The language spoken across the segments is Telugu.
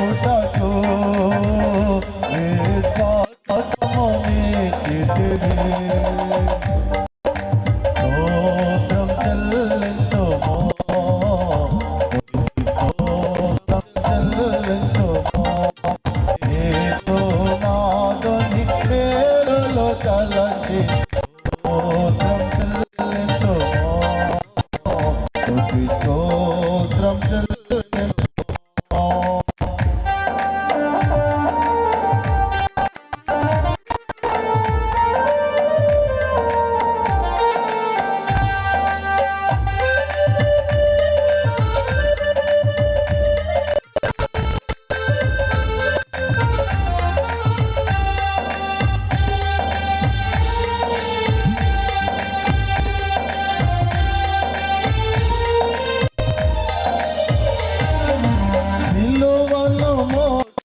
పొందుటకు విశ్వాసము నీకిదిరి. స్తోత్రం చెల్లింతుము. స్తోత్రం చెల్లింతుము. యేసునాథుని పేరులో తలచి స్తోత్రం చెల్లింతుము. స్తోత్రం చెల్లింతుము.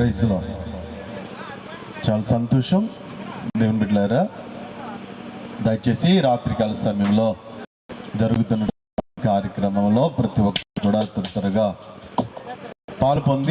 ప్రైజ్లో చాలా సంతోషం. దేవుని బిడ్డలారా దయచేసి రాత్రికాల సమయంలో జరుగుతున్న కార్యక్రమంలో ప్రతి ఒక్కరు కూడా త్వరగా పాల్పొంది